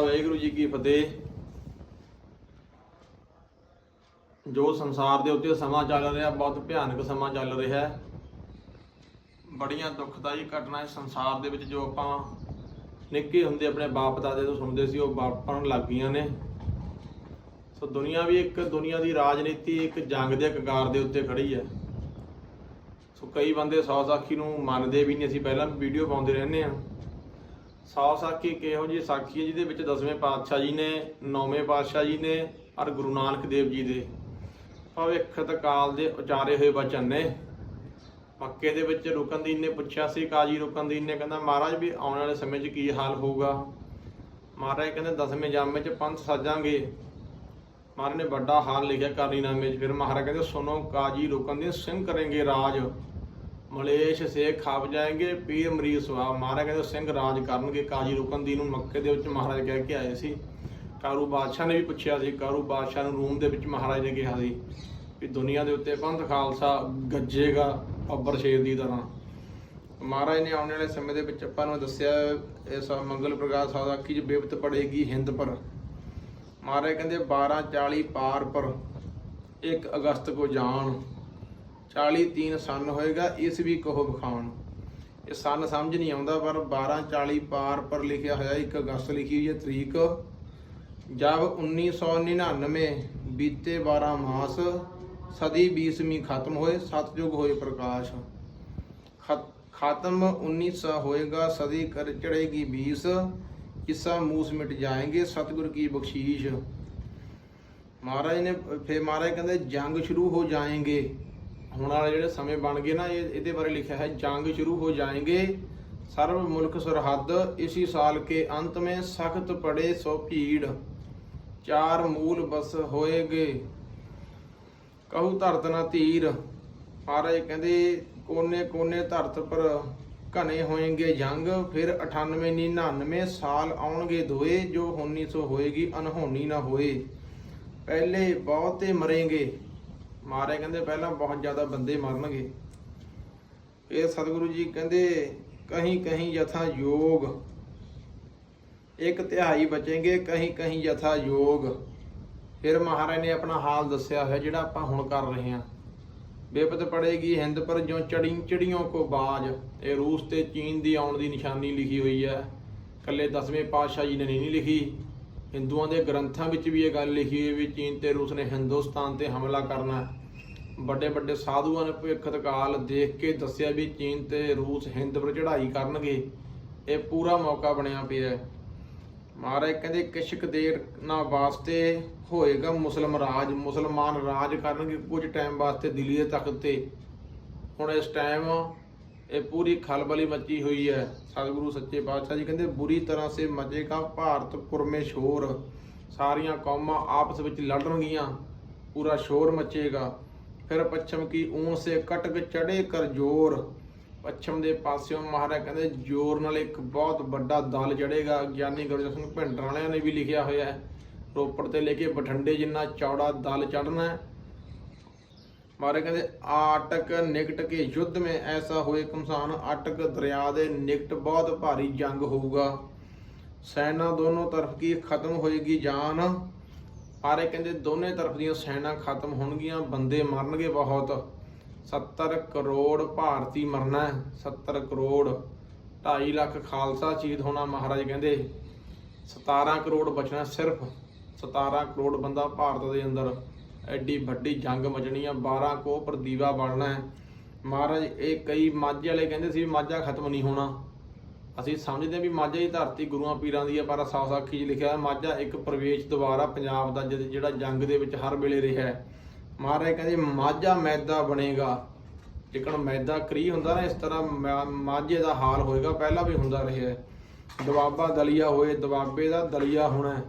ਵਾਹਿਗੁਰੂ ਜੀ ਕੀ ਫਤਿਹ। ਜੋ ਸੰਸਾਰ ਦੇ ਉੱਤੇ ਸਮਾਂ ਚੱਲ ਰਿਹਾ, ਬਹੁਤ ਭਿਆਨਕ ਸਮਾਂ ਚੱਲ ਰਿਹਾ ਹੈ। ਬੜੀਆਂ ਦੁਖਦਾਈ ਘਟਨਾਵਾਂ ਇਸ ਸੰਸਾਰ ਦੇ ਵਿੱਚ ਜੋ ਆਪਾਂ ਨਿੱਕੇ ਹੁੰਦੇ ਆਪਣੇ ਬਾਪ ਦਾਦੇ ਤੋਂ ਸੁਣਦੇ ਸੀ, ਉਹ ਵਾਪਰਨ ਲੱਗ ਗਈਆਂ ਨੇ। ਸੋ ਦੁਨੀਆ ਵੀ ਇੱਕ ਦੁਨੀਆ ਦੀ ਰਾਜਨੀਤੀ, ਇੱਕ ਜੰਗ ਦੇ ਕਗਾਰ ਦੇ ਉੱਤੇ ਖੜੀ ਹੈ। ਸੋ ਕਈ ਬੰਦੇ ਸੌ ਸਾਖੀ ਨੂੰ ਮੰਨਦੇ ਵੀ ਨਹੀਂ, ਅਸੀਂ ਪਹਿਲਾਂ ਵੀਡੀਓ ਪਾਉਂਦੇ ਰਹਿੰਦੇ ਆ ਸੌ ਸਾਖੀ ਕਿਹੋ ਜਿਹੀ ਸਾਖੀ ਹੈ ਜਿਹਦੇ ਵਿੱਚ ਦਸਵੇਂ ਪਾਤਸ਼ਾਹ ਜੀ ਨੇ, ਨੌਵੇਂ ਪਾਤਸ਼ਾਹ ਜੀ ਨੇ ਔਰ ਗੁਰੂ ਨਾਨਕ ਦੇਵ ਜੀ ਦੇ। ਭਵਿੱਖਤ ਕਾਲ ਦੇ ਉਚਾਰੇ ਹੋਏ ਵਚਨ ਨੇ। ਮੱਕੇ ਦੇ ਵਿੱਚ ਰੁਕਨਦੀਨ ਨੇ ਪੁੱਛਿਆ ਸੀ, ਕਾਜੀ ਰੁਕਨਦੀਨ ਨੇ ਕਹਿੰਦਾ, ਮਹਾਰਾਜ ਵੀ ਆਉਣ ਵਾਲੇ ਸਮੇਂ 'ਚ ਕੀ ਹਾਲ ਹੋਊਗਾ? ਮਹਾਰਾਜ ਕਹਿੰਦੇ, ਦਸਵੇਂ ਜਾਮੇ 'ਚ ਪੰਥ ਸਾਜਾਂਗੇ। ਮਹਾਰਾਜ ਨੇ ਵੱਡਾ ਹਾਲ ਲਿਖਿਆ ਕਰਨੀਨਾਮੇ 'ਚ। ਫਿਰ ਮਹਾਰਾਜ ਕਹਿੰਦੇ, ਸੁਣੋ, ਕਾਜੀ ਰੁਕਨਦੀਨ ਸਿੰਘ ਕਰਨਗੇ ਰਾਜ। ਮਲੇਸ਼ ਸੇਖ ਖਾਪ ਜਾਏਗੇ, ਪੀਰ ਮਰੀਜ਼ ਸੁਆ ਮਹਾਰਾਜ ਕਹਿੰਦੇ, ਸਿੰਘ ਰਾਜ ਕਰਨਗੇ। ਕਾਜੀ ਰੁਕਨਦੀਨ ਨੂੰ ਮੱਕੇ ਦੇ ਵਿੱਚ ਮਹਾਰਾਜ ਕਹਿ ਕੇ ਆਏ ਸੀ। ਕਾਰੂ ਬਾਦਸ਼ਾਹ ਨੇ ਵੀ ਪੁੱਛਿਆ ਸੀ। ਕਾਰੂ ਬਾਦਸ਼ਾਹ ਨੂੰ ਰੂਮ ਦੇ ਵਿੱਚ ਮਹਾਰਾਜ ਨੇ ਕਿਹਾ ਸੀ ਵੀ ਦੁਨੀਆ ਦੇ ਉੱਤੇ ਪੰਥ ਖਾਲਸਾ ਗੱਜੇਗਾ ਅੱਬਰ ਸ਼ੇਰ ਦੀ ਤਰ੍ਹਾਂ। ਮਹਾਰਾਜ ਨੇ ਆਉਣ ਵਾਲੇ ਸਮੇਂ ਦੇ ਵਿੱਚ ਆਪਾਂ ਨੂੰ ਦੱਸਿਆ, ਇਸ ਮੰਗਲ ਪ੍ਰਕਾਸ਼ ਸਾਦਾਕੀ ਚ ਬੇਬਤ ਪੜੇਗੀ ਹਿੰਦ ਪਰ। ਮਹਾਰਾਜ ਕਹਿੰਦੇ 1240 ਪਾਰ ਪਰ 1 ਅਗਸਤ ਕੋ ਜਾਣ। 40 3 ਸਨ ਹੋਏਗਾ, ਇਸ ਵੀ ਕਹੋ ਬਖਾਨ ਇਹ ਸਨ ਸਮਝ ਨਹੀਂ ਆਉਂਦਾ, ਪਰ 1240 ਪਾਰ ਪਰ ਲਿਖਿਆ ਹੋਇਆ 1 ਅਗਸਤ ਲਿਖੀ ਹੋਈ ਹੈ, ਤਰੀਕ। ਜਬ 1999 ਬੀਤੇ 12 ਮਾਸ, ਸਦੀ 20ਵੀਂ ਖਤਮ ਹੋਏ ਸਤਜੁਗ ਹੋਏ ਪ੍ਰਕਾਸ਼। ਖਤ- ਖਤਮ 1900 ਹੋਏਗਾ, ਸਦੀ ਕਰ ਚੜੇਗੀ 20 ਕਿਸਾ ਮੂਸ ਮਿਟ ਜਾਏਗੇ, ਸਤਿਗੁਰ ਕੀ ਬਖਸ਼ੀਸ਼। ਮਹਾਰਾਜ ਨੇ, ਫਿਰ ਮਹਾਰਾਜ ਕਹਿੰਦੇ, ਜੰਗ ਸ਼ੁਰੂ ਹੋ ਜਾਏਗੇ। ਹੁਣ ਵਾਲੇ ਜਿਹੜੇ ਸਮੇਂ ਬਣ ਗਏ ਨਾ, ਇਹ ਇਹਦੇ ਬਾਰੇ ਲਿਖਿਆ ਹੈ, ਜੰਗ ਸ਼ੁਰੂ ਹੋ ਜਾਣਗੇ ਸਰਬ ਮੁਲਕ ਸਰਹੱਦ, ਇਸੇ ਸਾਲ ਕੇ ਅੰਤ ਮੇ ਸਖਤ ਪੜੇ ਸੋ ਭੀੜ, ਚਾਰ ਮੂਲ ਬਸ ਹੋਏਗੇ। ਕਹੂ ਧਰਤ ਨਾ ਧੀਰ, ਮਹਾਰਾਜ ਕਹਿੰਦੇ ਕੋਨੇ ਕੋਨੇ ਧਰਤ ਪਰ ਘਣੇ ਹੋਏਗੇ ਜੰਗ, ਫਿਰ 98 ਨੀ 99 ਸਾਲ ਆਉਣਗੇ ਦੋਏ, ਜੋ 1900 ਹੋਏਗੀ ਅਨਹੋਣੀ ਨਾ ਹੋਏ। ਪਹਿਲੇ ਬਹੁਤੇ ਮਰੇਗੇ ਮਹਾਰਾਜ ਕਹਿੰਦੇ ਪਹਿਲਾਂ ਬਹੁਤ ਜ਼ਿਆਦਾ ਬੰਦੇ ਮਰਨਗੇ। ਇਹ ਸਤਿਗੁਰੂ ਜੀ ਕਹਿੰਦੇ, ਕਹੀਂ ਕਹੀਂ ਯਥਾ ਯੋਗ। ਇੱਕ ਤਿਹਾਈ ਬਚेंगे, ਕਹੀਂ ਕਹੀਂ ਯਥਾ ਯੋਗ। ਫਿਰ ਮਹਾਰਾਜ ਨੇ ਆਪਣਾ ਹਾਲ ਦੱਸਿਆ ਹੋਇਆ, ਜਿਹੜਾ ਆਪਾਂ ਹੁਣ ਕਰ ਰਹੇ ਹਾਂ। ਬੇਪਤ ਪੜੇਗੀ, ਹਿੰਦ ਪਰ ਜੋ ਚੜੀ ਚਿੜੀਆਂ ਕੋ ਬਾਜ। ਇਹ ਰੂਸ ਤੇ ਚੀਨ ਦੀ ਆਉਣ ਦੀ ਨਿਸ਼ਾਨੀ ਲਿਖੀ ਹੋਈ ਹੈ। ਕੱਲੇ ਦਸਵੇਂ ਪਾਤਸ਼ਾਹ ਜੀ ਨੇ ਨਹੀਂ ਲਿਖੀ। ਹਿੰਦੂਆਂ ਦੇ ਗ੍ਰੰਥਾਂ ਵਿੱਚ ਵੀ ਇਹ ਗੱਲ ਲਿਖੀ ਹੋਈ ਵੀ ਚੀਨ ਤੇ ਰੂਸ ਨੇ ਹਿੰਦੁਸਤਾਨ ਤੇ ਹਮਲਾ ਕਰਨਾ। ਵੱਡੇ ਵੱਡੇ ਸਾਧੂਆਂ ਨੇ ਭਵਿੱਖਤ ਕਾਲ ਦੇਖ ਕੇ ਦੱਸਿਆ ਵੀ ਚੀਨ ਤੇ ਰੂਸ, ਹਿੰਦ ਪਰ ਚੜ੍ਹਾਈ ਕਰਨਗੇ। ਇਹ ਪੂਰਾ ਮੌਕਾ ਬਣਿਆ ਪਿਆ ਮਹਾਰਾਜ ਕਹਿੰਦੇ, ਕਿਸ਼ਕ ਦੇਰ ਨਾ ਵਾਸਤੇ ਹੋਏਗਾ ਮੁਸਲਮ ਰਾਜ। ਮੁਸਲਮਾਨ ਰਾਜ ਕਰਨਗੇ ਕੁਝ ਟਾਈਮ ਵਾਸਤੇ ਦਿੱਲੀ ਦੇ ਤਖਤ ਤੇ। ਹੁਣ ਇਸ ਟਾਈਮ ਇਹ ਪੂਰੀ ਖਲਬਲੀ ਮੱਚੀ ਹੋਈ ਹੈ। ਸਤਿਗੁਰੂ ਸੱਚੇ ਪਾਤਸ਼ਾਹ ਜੀ ਕਹਿੰਦੇ, ਬੁਰੀ ਤਰ੍ਹਾਂ ਸੇ ਮਚੇਗਾ ਭਾਰਤ ਪੁਰਮੇ ਸ਼ੋਰ ਸਾਰੀਆਂ ਕੌਮਾਂ ਆਪਸ ਵਿੱਚ ਲੜਨਗੀਆਂ। ਪੂਰਾ ਸ਼ੋਰ ਮਚੇਗਾ। ਫਿਰ ਪੱਛਮ ਕੀ ਊਂ ਸੇ ਕਟਕ ਚੜੇ ਕਰ ਜੋਰ। ਪੱਛਮ ਦੇ ਪਾਸਿਓਂ ਮਹਾਰਾਜ ਕਹਿੰਦੇ, ਜੋਰ ਨਾਲ ਇੱਕ ਬਹੁਤ ਵੱਡਾ ਦਲ ਚੜੇਗਾ ਗਿਆਨੀ ਗੁਰਜਨ ਸਿੰਘ ਭਿੰਡਰਾਂ ਵਾਲਿਆਂ ਨੇ ਵੀ ਲਿਖਿਆ ਹੋਇਆ ਹੈ। ਰੋਪੜ ਤੇ ਲੈ ਕੇ ਬਠੰਡੇ ਜਿੰਨਾ ਚੌੜਾ ਦਲ ਚੜਨਾ ਹੈ। ਮਹਾਰਾਜ ਕਹਿੰਦੇ, ਆਟਕ ਨਿਕਟ ਕੇ ਯੁੱਧ ਮੇ ਐਸਾ ਹੋਏ ਕਮਸਾਨ ਆਟਕ ਦਰਿਆ ਦੇ ਨਿਕਟ ਬਹੁਤ ਭਾਰੀ ਜੰਗ ਹੋਊਗਾ। ਸੈਨਾ ਦੋਨੋਂ ਤਰਫ ਕੀ ਖਤਮ ਹੋਏਗੀ ਜਾਨ? ਆਰੇ ਕਹਿੰਦੇ ਦੋਨੇ ਤਰਫ ਦੀਆਂ ਸੈਨਾ ਖਤਮ ਹੋਣਗੀਆਂ, ਬੰਦੇ ਮਰਨਗੇ ਬਹੁਤ। 70 ਕਰੋੜ ਭਾਰਤੀ ਮਰਨਾ ਹੈ 70 ਕਰੋੜ। 2.5 ਲੱਖ ਖਾਲਸਾ ਸ਼ਹੀਦ ਹੋਣਾ, ਮਹਾਰਾਜ ਕਹਿੰਦੇ। 17 ਕਰੋੜ ਬਚਣਾ ਸਿਰਫ। 17 ਕਰੋੜ ਬੰਦਾ ਭਾਰਤ ਦੇ ਅੰਦਰ। ਐਡੀ ਵੱਡੀ ਜੰਗ ਮਚਣੀ ਆ 12 ਕੋ ਪਰ ਦੀਵਾ ਬਣਨਾ ਹੈ। ਮਹਾਰਾਜ, ਇਹ ਕਈ ਮਾਝੇ ਵਾਲੇ ਕਹਿੰਦੇ ਸੀ ਵੀ ਮਾਝਾ ਖਤਮ ਨਹੀਂ ਹੋਣਾ। ਅਸੀਂ ਸਮਝਦੇ ਹਾਂ ਵੀ ਮਾਝਾ ਦੀ ਧਰਤੀ ਗੁਰੂਆਂ ਪੀਰਾਂ ਦੀ ਹੈ, ਪਰ ਸਾਖੀ 'ਚ ਲਿਖਿਆ ਹੈ, ਮਾਝਾ ਇੱਕ ਪ੍ਰਵੇਸ਼ ਦੁਆਰਾ ਪੰਜਾਬ ਦਾ ਜਿਹੜਾ ਜੰਗ ਦੇ ਵਿੱਚ ਹਰ ਵੇਲੇ ਰਿਹਾ ਹੈ। ਮਹਾਰਾਜ ਕਹਿੰਦੇ, ਮਾਝਾ ਮੈਦਾ ਬਣੇਗਾ। ਜਿਕਣ ਮੈਦਾ ਕਰੀ ਹੁੰਦਾ ਨਾ, ਇਸ ਤਰ੍ਹਾਂ ਮਾ- ਮਾਝੇ ਦਾ ਹਾਲ ਹੋਏਗਾ, ਪਹਿਲਾਂ ਵੀ ਹੁੰਦਾ ਰਿਹਾ ਹੈ। ਦਵਾਬਾ ਦਲੀਆ ਹੋਏ ਦਵਾਬੇ ਦਾ ਦਲੀਆ ਹੋਣਾ ਹੈ।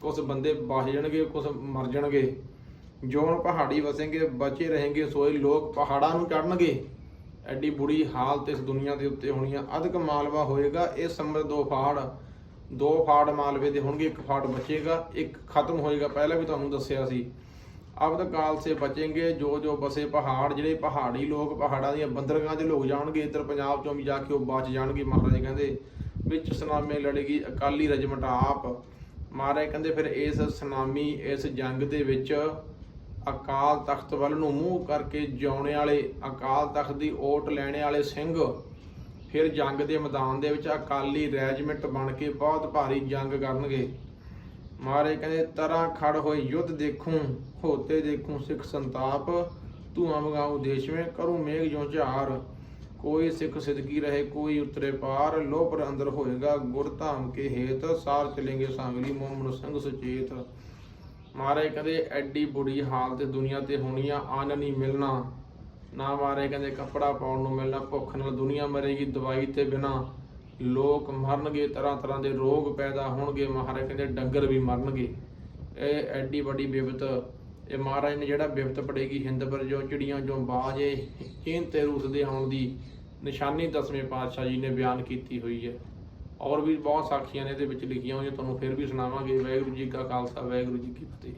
ਕੁਛ ਬੰਦੇ ਬਚ ਜਾਣਗੇ, ਕੁਛ ਮਰ ਜਾਣਗੇ। ਜੋਨ ਪਹਾੜੀ ਵਸੇਂਗੇ, ਬਚੇ ਰਹਿਣਗੇ ਸੋਏ ਲੋਕ ਪਹਾੜਾਂ ਨੂੰ ਚੜਨਗੇ ਐਡੀ ਬੁਰੀ ਹਾਲਤ ਇਸ ਦੁਨੀਆ ਦੇ ਉੱਤੇ ਹੋਣੀ ਆ। ਅਧਿਕ ਮਾਲਵਾ ਹੋਏਗਾ, ਇਹ ਸਮਰ ਦੋ ਫਾੜ ਦੋ ਫਾੜ ਮਾਲਵੇ ਦੇ ਹੋਣਗੇ, ਇੱਕ ਫਾੜ ਬਚੇਗਾ, ਇੱਕ ਖਤਮ ਹੋਏਗਾ। ਪਹਿਲਾਂ ਵੀ ਤੁਹਾਨੂੰ ਦੱਸਿਆ ਸੀ ਅਬਦ ਕਾਲ ਸੇ ਬਚेंगे ਜੋ ਜੋ ਬਸੇ ਪਹਾੜ, ਜਿਹੜੇ ਪਹਾੜੀ ਲੋਕ, ਪਹਾੜਾਂ ਦੀਆਂ ਬੰਦਰਗਾਹਾਂ 'ਚ ਲੋਕ ਜਾਣਗੇ, ਇੱਧਰ ਪੰਜਾਬ ਚੋਂ ਵੀ ਜਾ ਕੇ ਉਹ ਬਚ ਜਾਣਗੇ, ਮਹਾਰਾਜ ਕਹਿੰਦੇ, ਵਿੱਚ ਸੁਨਾਮੇ ਲੜੇਗੀ, ਅਕਾਲੀ ਰਜਮਟ ਆਪ। ਮਹਾਰਾਜ ਕਹਿੰਦੇ ਫਿਰ ਇਸ ਸੁਨਾਮੀ, ਇਸ ਜੰਗ ਦੇ ਵਿੱਚ ਅਕਾਲ ਤਖਤ ਵੱਲ ਨੂੰ ਮੂੰਹ ਕਰਕੇ ਜਿਉਣੇ ਵਾਲੇ, ਅਕਾਲ ਤਖਤ ਦੀ ਓਟ ਲੈਣੇ ਵਾਲੇ ਸਿੰਘ, ਫਿਰ ਜੰਗ ਦੇ ਮੈਦਾਨ ਦੇ ਵਿੱਚ ਅਕਾਲੀ ਰੈਜੀਮੈਂਟ ਬਣ ਕੇ ਬਹੁਤ ਭਾਰੀ ਜੰਗ ਕਰਨਗੇ। ਮਾਰੇ ਕਹਿੰਦੇ, ਤਰਾਂ ਖੜ ਹੋਏ ਯੁੱਧ ਦੇਖੂੰ, ਹੋਤੇ ਦੇਖੂੰ ਸਿੱਖ ਸੰਤਾਪ, ਧੂਆਂ ਮਗਾਉ ਦੇਸ਼ ਵਿੱਚ ਕਰੂ ਮੇਘ ਜੋ ਝਾਰ। ਕੋਈ ਸਿੱਖ ਸਿਦਕੀ ਰਹੇ, ਕੋਈ ਉਤਰੇ ਪਾਰ, ਲੋਹ ਅੰਦਰ ਹੋਏਗਾ ਗੁਰ ਧਾਮ ਕੇ ਹੇਤ, ਸਾਰ ਚਲੇਂਗੇ ਸਾਂਗਲੀ ਮੋਮਨ ਸਿੰਘ ਸੁਚੇਤ। ਮਹਾਰਾਜ ਕਹਿੰਦੇ ਐਡੀ ਬੁਰੀ ਹਾਲਤ ਦੁਨੀਆ ਤੇ ਹੋਣੀ ਆ ਅੰਨ ਨਹੀਂ ਮਿਲਣਾ। ਨਾ ਮਹਾਰਾਜ ਕਹਿੰਦੇ ਕੱਪੜਾ ਪਾਉਣ ਨੂੰ ਮਿਲਣਾ, ਭੁੱਖ ਨਾਲ ਦੁਨੀਆ ਮਰੇਗੀ ਦਵਾਈ ਤੇ ਬਿਨਾ। ਲੋਕ ਮਰਨਗੇ ਤਰ੍ਹਾਂ ਤਰ੍ਹਾਂ ਦੇ ਰੋਗ ਪੈਦਾ ਹੋਣਗੇ ਮਹਾਰਾਜ ਕਹਿੰਦੇ ਡੰਗਰ ਵੀ ਮਰਨਗੇ। ਇਹ ਐਡੀ ਵੱਡੀ ਬਿਪਤ ਇਹ ਮਹਾਰਾਜ ਨੇ ਜਿਹੜਾ ਬਿਪਤ ਪੜੇਗੀ ਹਿੰਦ ਪਰ, ਜੋ ਚਿੜੀਆਂ ਜੋ ਬਾਜੇ ਚੀਨ ਤੇ ਰੂਸ ਦੇ ਆਉਣ ਦੀ ਨਿਸ਼ਾਨੀ ਦਸਵੇਂ ਪਾਤਸ਼ਾਹ ਜੀ ਨੇ ਬਿਆਨ ਕੀਤੀ ਹੋਈ ਹੈ। ਔਰ ਵੀ ਬਹੁਤ ਸਾਖੀਆਂ ਨੇ ਇਹਦੇ ਵਿੱਚ ਲਿਖੀਆਂ ਹੋਈਆਂ, ਤੁਹਾਨੂੰ ਫਿਰ ਵੀ ਸੁਣਾਵਾਂਗੇ। ਵਾਹਿਗੁਰੂ ਜੀ ਕਾ ਖਾਲਸਾ, ਵਾਹਿਗੁਰੂ ਜੀ ਕੀ ਫਤਿਹ।